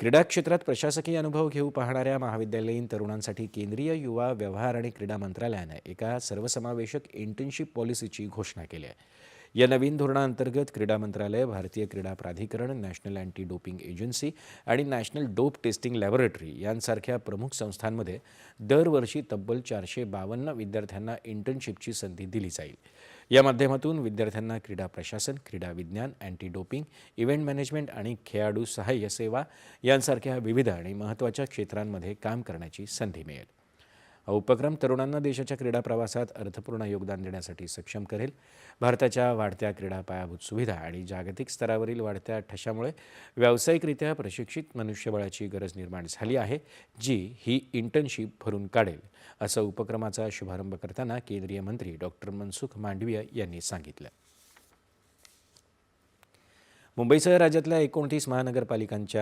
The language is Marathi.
क्रीडा क्षेत्रात प्रशासकीय अनुभव घेऊ पाहणाऱ्या महाविद्यालयीन तरुणांसाठी केंद्रीय युवा व्यवहार आणि क्रीडा मंत्रालयानं एका सर्वसमावेशक इंटर्नशिप पॉलिसीची घोषणा केली आहे. या नवीन धोरणाअंतर्गत क्रीडा मंत्रालय भारतीय क्रीडा प्राधिकरण नॅशनल अँटी डोपिंग एजन्सी आणि नॅशनल डोप टेस्टिंग लॅबोरेटरी यांसारख्या प्रमुख संस्थांमध्ये दरवर्षी तब्बल चारशे बावन्न विद्यार्थ्यांना इंटर्नशिपची संधी दिली जाईल. या माध्यमातून विद्यार्थ्यांना क्रीडा प्रशासन क्रीडा विज्ञान अँटी डोपिंग इव्हेंट मॅनेजमेंट आणि खेळाडू सहाय्य सेवा यांसारख्या विविध आणि महत्त्वाच्या क्षेत्रांमध्ये काम करण्याची संधी मिळेल. हा उपक्रम तरुणांना देशाच्या क्रीडा प्रवासात अर्थपूर्ण योगदान देण्यासाठी सक्षम करेल. भारताच्या वाढत्या क्रीडा पायाभूत सुविधा आणि जागतिक स्तरावरील वाढत्या ठशामुळे व्यावसायिकरित्या प्रशिक्षित मनुष्यबळाची गरज निर्माण झाली आहे जी ही इंटर्नशिप भरून काढेल असं उपक्रमाचा शुभारंभ करताना केंद्रीय मंत्री डॉक्टर मनसुख मांडवीय यांनी सांगितलं. मुंबईसह राज्यातल्या एकोणतीस महानगरपालिकांच्या